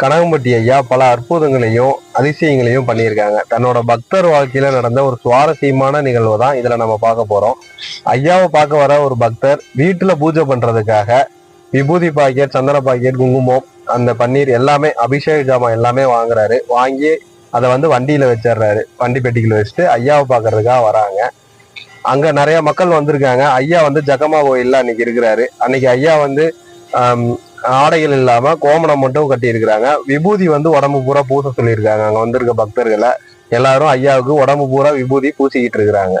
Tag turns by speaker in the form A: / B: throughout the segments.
A: கனகம்பட்டி ஐயா பல அற்புதங்களையும் அதிசயங்களையும் பண்ணியிருக்காங்க. தன்னோட பக்தர் வாழ்க்கையில நடந்த ஒரு சுவாரஸ்யமான நிகழ்வு தான் இதுல நம்ம பார்க்க போறோம். ஐயாவை பார்க்க வர ஒரு பக்தர் வீட்டுல பூஜை பண்றதுக்காக விபூதி பாக்கெட் சந்தன பாக்கெட் குங்குமம் அந்த பன்னீர் எல்லாமே அபிஷேக ஜாமான் எல்லாமே வாங்குறாரு. வாங்கி அதை வந்து வண்டியில வச்சிடுறாரு. வண்டி பெட்டிக்குள்ள வச்சுட்டு ஐயாவை பார்க்கறதுக்காக வராங்க. அங்க நிறைய மக்கள் வந்திருக்காங்க. ஐயா வந்து ஜகமா கோயில்ல அன்னைக்கு இருக்கிறாரு. அன்னைக்கு ஐயா வந்து ஆடைகள் இல்லாம கோமணம் மட்டும் கட்டி இருக்கிறாங்க விபூதி வந்து உடம்பு பூரா பூச சொல்லியிருக்காங்க. அங்க வந்திருக்க பக்தர்களை. எல்லாரும் ஐயாவுக்கு உடம்பு பூரா விபூதி பூசிக்கிட்டு இருக்கிறாங்க.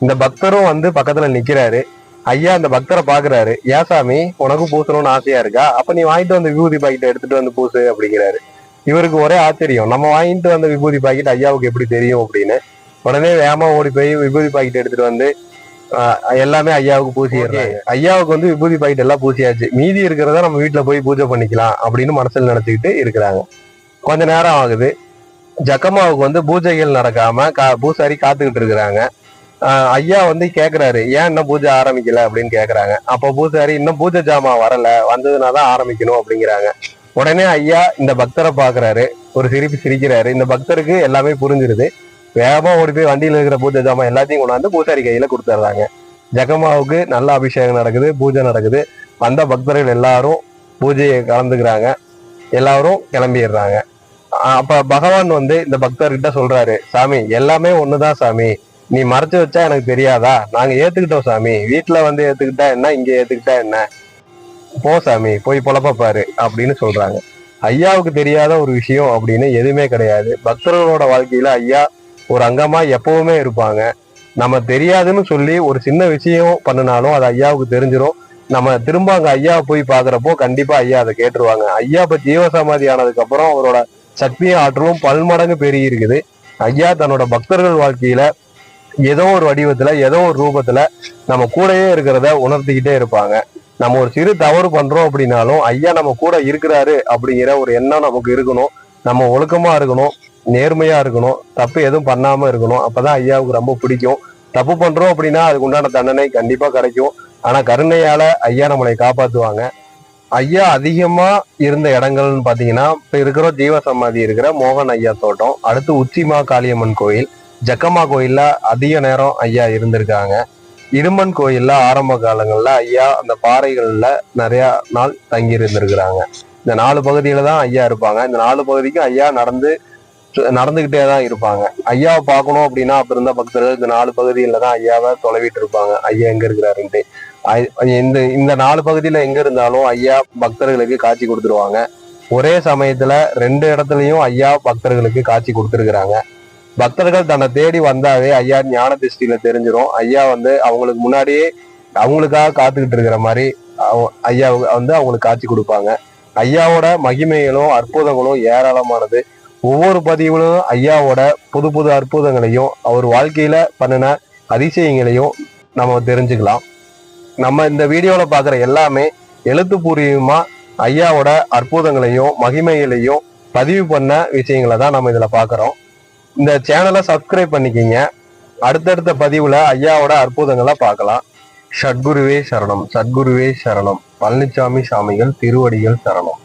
A: இந்த பக்தரும் வந்து பக்கத்துல நிக்கிறாரு. ஐயா அந்த பக்தரை பாக்குறாரு. ஏன் சாமி உனக்கு பூசணும்னு ஆசையா இருக்கா? அப்ப நீ வாங்கிட்டு வந்த விபூதி பாக்கெட் எடுத்துட்டு வந்து பூசு அப்படிங்கிறாரு. இவருக்கு ஒரே ஆச்சரியம். நம்ம வாங்கிட்டு வந்த விபூதி பாக்கெட் ஐயாவுக்கு எப்படி தெரியும்? அப்படின்னு. உடனே வேகமா ஓடி போய் விபூதி பாக்கெட் எடுத்துட்டு வந்து எல்லாமே ஐயாவுக்கு பூசிடுறாங்க. ஐயாவுக்கு வந்து விபூதி பாக்கெட் எல்லாம் பூசியாச்சு. மீதி இருக்கிறத நம்ம வீட்டுல போய் பூஜை பண்ணிக்கலாம் அப்படின்னு மனசுல நினைச்சுக்கிட்டு இருக்கிறாங்க. கொஞ்ச நேரம் ஆகுது. ஜக்கம்மாவுக்கு வந்து பூஜைகள் நடக்காம கா பூசாரி காத்துக்கிட்டு இருக்கிறாங்க. ஐயா வந்து கேக்குறாரு ஏன் இன்னும் பூஜை ஆரம்பிக்கல? அப்படின்னு கேக்குறாங்க. அப்போ பூசாரி இன்னும் பூஜை ஜாமான் வரல. வந்ததுனா தான் ஆரம்பிக்கணும். அப்படிங்கிறாங்க. உடனே ஐயா இந்த பக்தரை பாக்குறாரு. ஒரு சிரிப்பு சிரிக்கிறாரு. இந்த பக்தருக்கு எல்லாமே புரிஞ்சிருது. வேகமா ஓடி போய் வண்டியில இருக்கிற பூஜை ஜாமான் எல்லாத்தையும் கொண்டாந்து பூசாரி கையில கொடுத்துட்றாங்க ஜெகமாவுக்கு நல்ல அபிஷேகம் நடக்குது பூஜை நடக்குது. வந்த பக்தர்கள் எல்லாரும் பூஜையை கலந்துக்கிறாங்க. எல்லாரும் கிளம்பிடுறாங்க. அப்ப பகவான் வந்து இந்த பக்தர்கிட்ட சொல்றாரு சாமி எல்லாமே ஒண்ணுதான் சாமி. நீ மறைச்சு வச்சா எனக்கு தெரியாதா? நாங்க ஏத்துக்கிட்டோம் சாமி. வீட்டுல வந்து ஏத்துக்கிட்டா என்ன? இங்க ஏத்துக்கிட்டா என்ன? போ சாமி போய் பொழப்ப பாரு அப்படின்னு சொல்றாங்க. ஐயாவுக்கு தெரியாத ஒரு விஷயம் அப்படின்னு எதுவுமே கிடையாது. பக்தர்களோட வாழ்க்கையில ஐயா ஒரு அங்கமா எப்பவுமே இருப்பாங்க. நம்ம தெரியாதுன்னு சொல்லி ஒரு சின்ன விஷயம் பண்ணினாலும் அது ஐயாவுக்கு தெரிஞ்சிடும் நம்ம திரும்ப அங்க ஐயாவை போய் பாக்குறப்போ கண்டிப்பா ஐயா அதை கேட்டுருவாங்க. ஐயா இப்ப ஜீவசமாதி ஆனதுக்கு அப்புறம் அவரோட சக்தியும் ஆற்றலும் பல்மடங்கு பெருகி இருக்குது. ஐயா தன்னோட பக்தர்கள் வாழ்க்கையில ஏதோ ஒரு வடிவத்துல ஏதோ ஒரு ரூபத்துல நம்ம கூடயே இருக்கிறத உணர்த்திக்கிட்டே இருப்பாங்க. நம்ம ஒரு சிறு தவறு பண்றோம் அப்படின்னாலும் ஐயா நம்ம கூட இருக்கிறாரு அப்படிங்கிற ஒரு எண்ணம் நமக்கு இருக்கணும். நம்ம ஒழுக்கமா இருக்கணும். நேர்மையா இருக்கணும். தப்பு எதுவும் பண்ணாம இருக்கணும். அப்பதான் ஐயாவுக்கு ரொம்ப பிடிக்கும். தப்பு பண்றோம் அப்படின்னா அதுக்கு உண்டான தண்டனை கண்டிப்பா கிடைக்கும். ஆனா கருணையால ஐயா நம்மளை காப்பாத்துவாங்க. ஐயா அதிகமா இருந்த இடங்கள்னு பாத்தீங்கன்னா இப்ப இருக்கிற ஜீவ சமாதி இருக்கிற மோகன் ஐயா தோட்டம் அடுத்து உச்சிமா காளியம்மன் கோயில் ஜக்கம்மா கோயில்ல அதிக நேரம் ஐயா இருந்திருக்காங்க. இருமன் கோயில்ல ஆரம்ப காலங்கள்ல ஐயா அந்த பாறைகள்ல நிறைய நாள் தங்கி இருந்திருக்கிறாங்க இந்த நாலு பகுதியில தான் ஐயா இருப்பாங்க. இந்த நாலு பகுதிக்கும் ஐயா நடந்து நடந்துகிட்டே தான் இருப்பாங்க. ஐயாவை பார்க்கணும் அப்படின்னா அப்ப இருந்த பக்தர்கள் இந்த நாலு பகுதியில தான் ஐயாவை தொலைவிட்டு இருப்பாங்க. ஐயா எங்க இருக்கிறாருன்ட்டு. இந்த இந்த நாலு பகுதியில எங்க இருந்தாலும் ஐயா பக்தர்களுக்கு காட்சி கொடுத்துருவாங்க. ஒரே சமயத்துல ரெண்டு இடத்துலயும் ஐயா பக்தர்களுக்கு காட்சி கொடுத்துருக்குறாங்க. பக்தர்கள் தன்னை தேடி வந்தாவே ஐயா ஞான திருஷ்டியில தெரிஞ்சிடும் ஐயா வந்து அவங்களுக்கு முன்னாடியே அவங்களுக்காக காத்துக்கிட்டு இருக்கிற மாதிரி ஐயா வந்து அவங்களுக்கு காட்சி கொடுப்பாங்க. ஐயாவோட மகிமைகளும் அற்புதங்களும் ஏராளமானது. ஒவ்வொரு பதிவிலும் ஐயாவோட புது புது அற்புதங்களையும் அவர் வாழ்க்கையில பண்ணின அதிசயங்களையும் நம்ம தெரிஞ்சுக்கலாம். நம்ம இந்த வீடியோவில் பார்க்குற எல்லாமே எழுத்துப்பூர்வமாக ஐயாவோட அற்புதங்களையும் மகிமைகளையும் பதிவு பண்ண விஷயங்களை தான் நம்ம இதில் பார்க்குறோம். இந்த சேனலை சப்ஸ்கிரைப் பண்ணிக்கிங்க. அடுத்தடுத்த பதிவில் ஐயாவோட அற்புதங்களை பார்க்கலாம். சத்குருவே சரணம் சத்குருவே சரணம். பழனிசாமி சாமிகள் திருவடிகள் சரணம்.